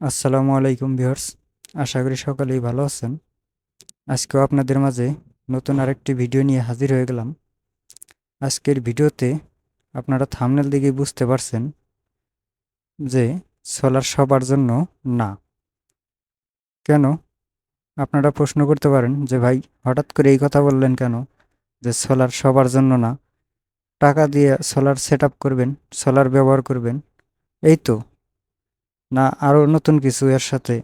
আসসালামু আলাইকুম ভিউয়ার্স, আশা করি সকলেই ভালো আছেন। আজকেও আপনাদের মাঝে নতুন আরেকটি ভিডিও নিয়ে হাজির হয়ে গেলাম। আজকের ভিডিওতে আপনারা থামনেল দিকেই বুঝতে পারছেন যে সোলার সবার জন্য না। কেন? আপনারা প্রশ্ন করতে পারেন যে ভাই, হঠাৎ করে এই কথা বললেন কেন? যে সোলার সবার জন্য না। টাকা দিয়ে সোলার সেট করবেন সোলার ব্যবহার করবেন। এই তো না আরও নতুন কিছু এর সাথে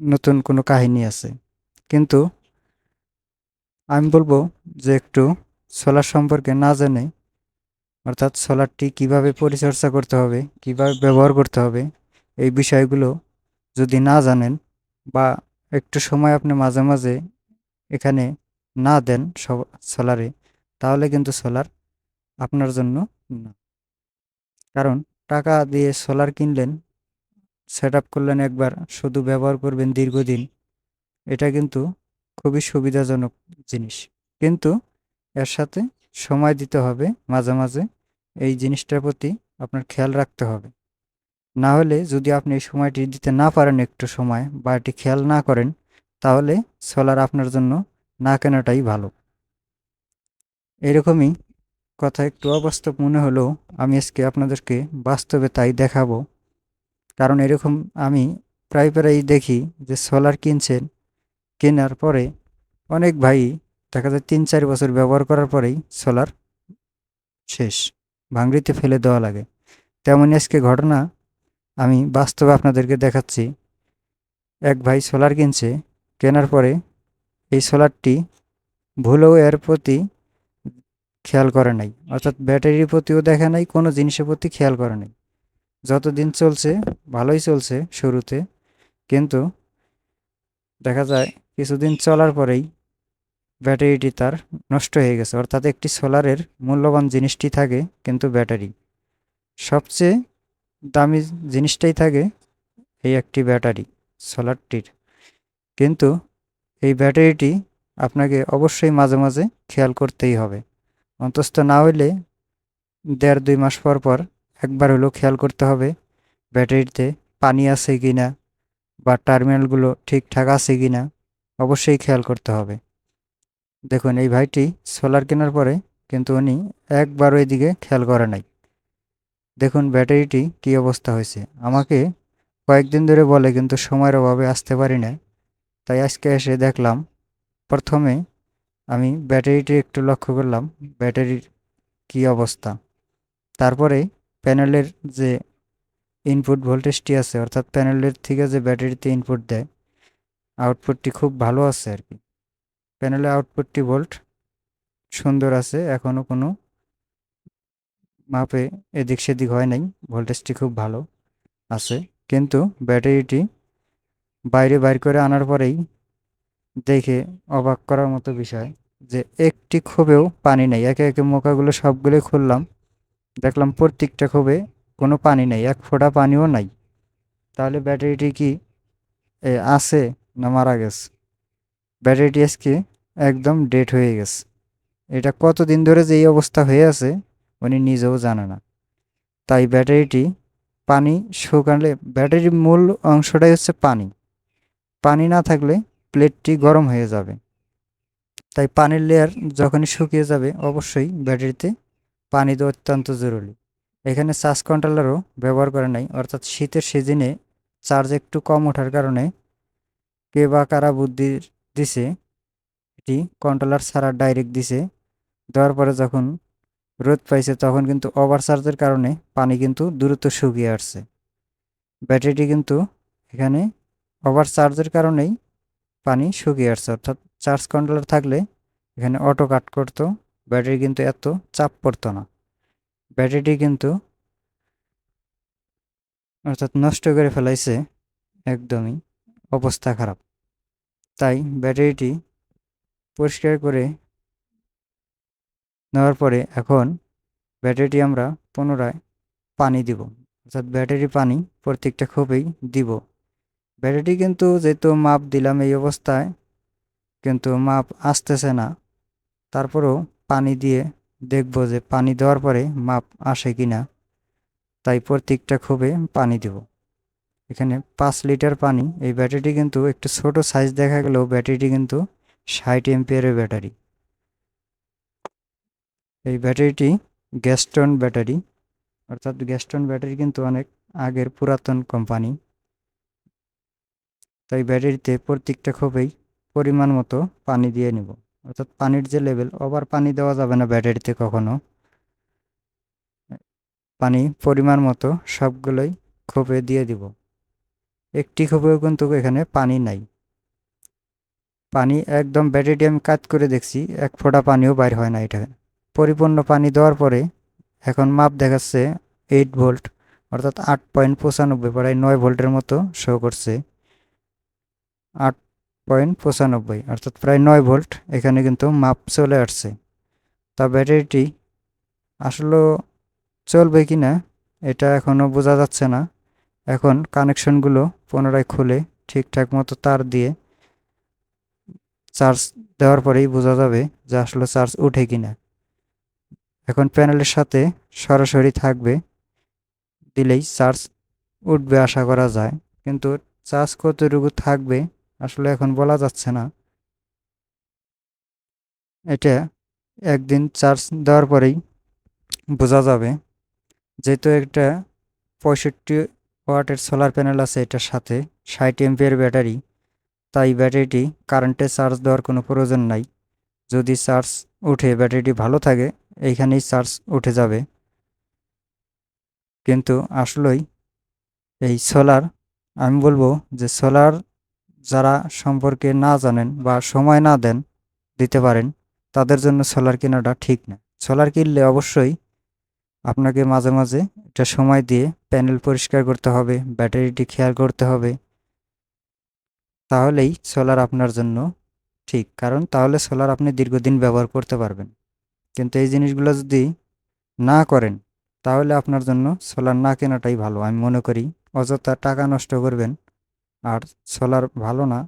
নতুন কোনো কাহিনী আছে। কিন্তু আমি বলব যে একটু সোলার সম্পর্কে না জেনে, অর্থাৎ সোলারটি কীভাবে পরিচর্যা করতে হবে, কীভাবে ব্যবহার করতে হবে, এই বিষয়গুলো যদি না জানেন বা একটু সময় আপনি মাঝে মাঝে এখানে না দেন সোলারে তাহলে কিন্তু সোলার আপনার জন্য না। কারণ টাকা দিয়ে সোলার কিনলেন সেট করলেন একবার, শুধু ব্যবহার করবেন দীর্ঘদিন। এটা কিন্তু খুবই সুবিধাজনক জিনিস। কিন্তু এর সাথে সময় দিতে হবে মাঝে মাঝে, এই জিনিসটার প্রতি আপনার খেয়াল রাখতে হবে। না হলে যদি আপনি এই সময়টি দিতে না পারেন একটু সময় বা এটি খেয়াল না করেন, তাহলে সোলার আপনার জন্য না কেনাটাই ভালো। এরকমই কথা একটু অবাস্তব মনে হলেও আমি আজকে আপনাদেরকে বাস্তবে তাই দেখাবো। কারণ এরকম আমি প্রায় প্রায়ই দেখি যে সোলার কিনছেন, কেনার পরে অনেক ভাই দেখা যায় তিন চার বছর ব্যবহার করার পরেই সোলার শেষ ভাঙড়িতে ফেলে দেওয়া লাগে। তেমনই আজকে ঘটনা আমি বাস্তবে আপনাদেরকে দেখাচ্ছি। এক ভাই সোলার কিনছে, কেনার পরে এই সোলারটি ভুলেও এর প্রতি খেয়াল করে নাই। অর্থাৎ ব্যাটারির প্রতিও দেখে নাই কোনো জিনিসের প্রতি খেয়াল করে নাই। যতদিন চলছে ভালোই চলছে শুরুতে কিন্তু দেখা যায় কিছুদিন চলার পরেই ব্যাটারিটি তার নষ্ট হয়ে গেছে। অর্থাৎ একটি সোলারের মূল্যবান জিনিসটি থাকে কিন্তু ব্যাটারি। সবচেয়ে দামি জিনিসটাই থাকে এই একটি ব্যাটারি সোলারটির। কিন্তু এই ব্যাটারিটি আপনাকে অবশ্যই মাঝে মাঝে খেয়াল করতেই হবে। অন্তস্থ না হইলে দেড় দুই মাস পর পর একবার হলেও খেয়াল করতে হবে ব্যাটারিতে পানি আছে কি না বা টার্মিনালগুলো ঠিকঠাক আছে কি না, অবশ্যই খেয়াল করতে হবে। দেখুন, এই ভাইটি সোলার কেনার পরে কিন্তু উনি একবারও এদিকে খেয়াল করে নাই। দেখুন, ব্যাটারিটি কী অবস্থা হয়েছে। আমাকে কয়েকদিন ধরে বলে, কিন্তু সময়ের অভাবে আসতে পারি না তাই আজকে এসে দেখলাম, প্রথমে আমি ব্যাটারিটি একটু লক্ষ্য করলাম, ব্যাটারির কি অবস্থা। তারপরে প্যানেলের যে ইনপুট ভোল্টেজটি আছে, অর্থাৎ প্যানেলের থেকে যে ব্যাটারিতে ইনপুট দেয় আউটপুটটি খুব ভালো আছে আর কি। প্যানেলের আউটপুটটি ভোল্ট সুন্দর আছে এখনও কোনো মাপে এদিক সেদিক হয় নাই ভোল্টেজটি খুব ভালো আছে। কিন্তু ব্যাটারিটি বাইরে বাইর করে আনার পরেই দেখে অবাক করার মতো বিষয়। যে একটি ক্ষোভেও পানি নেই। একে একে মোকাগুলো সবগুলো খুললাম। দেখলাম প্রত্যেকটা ক্ষোভে কোনো পানি নেই, এক ফোঁটা পানিও নাই। তাহলে ব্যাটারিটি কি আছে না মারা গেছে? ব্যাটারিটি আজকে একদম ডেট হয়ে গেছে। এটা কতদিন ধরে যে এই অবস্থা হয়ে আছে, উনি নিজেও জানে না। তাই ব্যাটারিটি পানি শুকালে, ব্যাটারির মূল অংশটাই হচ্ছে পানি। পানি না থাকলে প্লেটটি গরম হয়ে যাবে। তাই পানির লেয়ার যখনই শুকিয়ে যাবে, অবশ্যই ব্যাটারিতে পানি দেওয়া অত্যন্ত জরুরি। এখানে চার্জ কন্ট্রোলারও ব্যবহার করে নাই, অর্থাৎ শীতের সিজনে চার্জ একটু কম ওঠার কারণে কে বা কারা বুদ্ধি দিছে, এটি কন্ট্রোলার ছাড়া ডাইরেক্ট দিছে। দেওয়ার পরে যখন রোদ পাইছে, তখন কিন্তু ওভার চার্জের কারণে পানি কিন্তু দ্রুত শুকিয়ে আসছে। ব্যাটারিটি কিন্তু এখানে ওভার চার্জের কারণেই পানি শুকিয়ে আসছে, অর্থাৎ চার্জ কন্ট্রোলার থাকলে এখানে অটো কাট করতো ব্যাটারি কিন্তু এত চাপ পড়তো না। ব্যাটারিটি কিন্তু অর্থাৎ নষ্ট করে ফেলাইছে একদমই অবস্থা খারাপ। তাই ব্যাটারিটি পরিষ্কার করে নেওয়ার পরে এখন ব্যাটারিটি আমরা পুনরায় পানি দিব। অর্থাৎ ব্যাটারি পানি প্রত্যেকটা খুবই দিব। ব্যাটারিটি কিন্তু যেহেতু মাপ দিলাম এই অবস্থায় কিন্তু মাপ আসতেছে না। তারপরেও পানি দিয়ে দেখব যে পানি দেওয়ার পরে মাপ আসে কি না তাই প্রত্যেকটা খুবে পানি দেব। এখানে পাঁচ লিটার পানি, এই ব্যাটারিটি কিন্তু একটু ছোট সাইজ দেখা গেলেও ব্যাটারিটি কিন্তু ষাট এমপিয়ারের ব্যাটারি। এই ব্যাটারিটি গ্যাস্টন ব্যাটারি, অর্থাৎ গ্যাস্টন ব্যাটারি কিন্তু অনেক আগের পুরাতন কোম্পানি তাই ব্যাটারিতে প্রত্যেকটা খোপেই পরিমাণ মতো পানি দিয়ে নিব। অর্থাৎ পানির যে লেভেল, ওভার পানি দেওয়া যাবে না ব্যাটারিতে কখনো। পানি পরিমাণ মতো সবগুলোই খোপে দিয়ে দিব। একটি খোপেও কিন্তু এখানে পানি নাই। পানি একদম ব্যাটারিটি আমি কাজ করে দেখছি, এক ফোঁটা পানিও বাইর হয় না এটা। পরিপূর্ণ পানি দেওয়ার পরে এখন মাপ দেখাচ্ছে এইট ভোল্ট, অর্থাৎ আট পয়েন্ট পঁচানব্বই, প্রায় নয় ভোল্টের মতো শো করছে। আট পয়েন্ট পঁচানব্বই, অর্থাৎ প্রায় নয় ভোল্ট এখানে কিন্তু মাপ চলে আসছে। তা ব্যাটারিটি আসলে চলবে কি না এটা এখনও বোঝা যাচ্ছে না। এখন কানেকশনগুলো পুনরায় খুলে ঠিকঠাক মতো তার দিয়ে চার্জ দেওয়ার পরেই বোঝা যাবে যে আসলে চার্জ উঠে কিনা। এখন প্যানেলের সাথে সরাসরি থাকবে, দিলেই চার্জ উঠবে আশা করা যায়। কিন্তু চার্জ কতটুকু থাকবে আসলে এখন বলা যাচ্ছে না। এটা একদিন চার্জ দেওয়ার পরেই বোঝা যাবে। যেহেতু একটা পঁয়ষট্টি ওয়াটের সোলার প্যানেল আছে এটার সাথে ষাট এমপিয়ার ব্যাটারি, তাই ব্যাটারিটি কারেন্টে চার্জ দেওয়ার কোনো প্রয়োজন নাই। যদি চার্জ উঠে ব্যাটারিটি ভালো থাকে, এইখানেই চার্জ উঠে যাবে। কিন্তু আসলেই এই সোলার, আমি বলব যে সোলার যারা সম্পর্কে না জানেন বা সময় না দেন দিতে পারেন, তাদের জন্য সোলার কেনাটা ঠিক না। সোলার কিনলে অবশ্যই আপনাকে মাঝে মাঝে এটা সময় দিয়ে প্যানেল পরিষ্কার করতে হবে ব্যাটারিটি খেয়াল করতে হবে। তাহলেই সোলার আপনার জন্য ঠিক, কারণ তাহলে সোলার আপনি দীর্ঘদিন ব্যবহার করতে পারবেন। কিন্তু এই জিনিসগুলো যদি না করেন, তাহলে আপনার জন্য সোলার না কেনাটাই ভালো। আমি মনে করি অযথা টাকা নষ্ট করবেন আর সোলার ভালো না,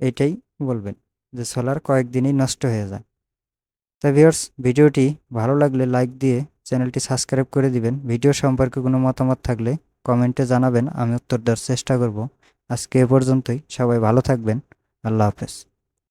এটাই বলবেন যে সোলার কয়েকদিনই নষ্ট হয়ে যায়। তা ভিওর্স ভিডিওটি ভালো লাগলে লাইক দিয়ে চ্যানেলটি সাবস্ক্রাইব করে দিবেন। ভিডিও সম্পর্কে কোনো মতামত থাকলে কমেন্টে জানাবেন, আমি উত্তর দেওয়ার চেষ্টা করব। আজকে এ পর্যন্তই, সবাই ভালো থাকবেন, আল্লাহ হাফেজ।